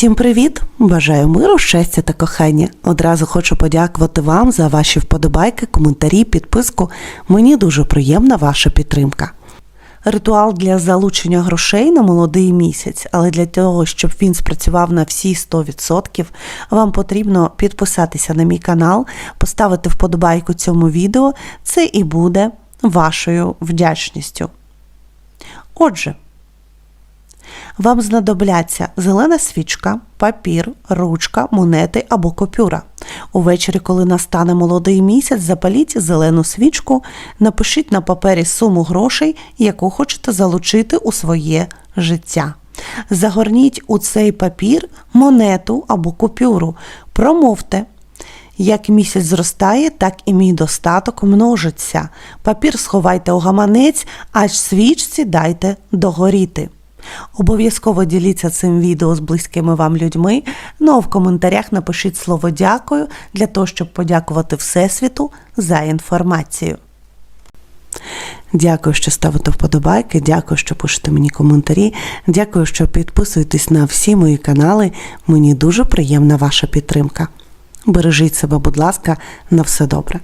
Всім привіт! Бажаю миру, щастя та кохання. Одразу хочу подякувати вам за ваші вподобайки, коментарі, підписку. Мені дуже приємна ваша підтримка. Ритуал для залучення грошей на молодий місяць, але для того, щоб він спрацював на всі 100%, вам потрібно підписатися на мій канал, поставити вподобайку цьому відео. Це і буде вашою вдячністю. Отже, вам знадобляться зелена свічка, папір, ручка, монети або купюра. Увечері, коли настане молодий місяць, запаліть зелену свічку, напишіть на папері суму грошей, яку хочете залучити у своє життя. Загорніть у цей папір монету або купюру, промовте. Як місяць зростає, так і мій достаток множиться. Папір сховайте у гаманець, а свічці дайте догоріти. Обов'язково діліться цим відео з близькими вам людьми. Ну а в коментарях напишіть слово дякую для того, щоб подякувати Всесвіту за інформацію. Дякую, що ставите вподобайки, дякую, що пишете мені коментарі, дякую, що підписуєтесь на всі мої канали. Мені дуже приємна ваша підтримка. Бережіть себе, будь ласка, на все добре.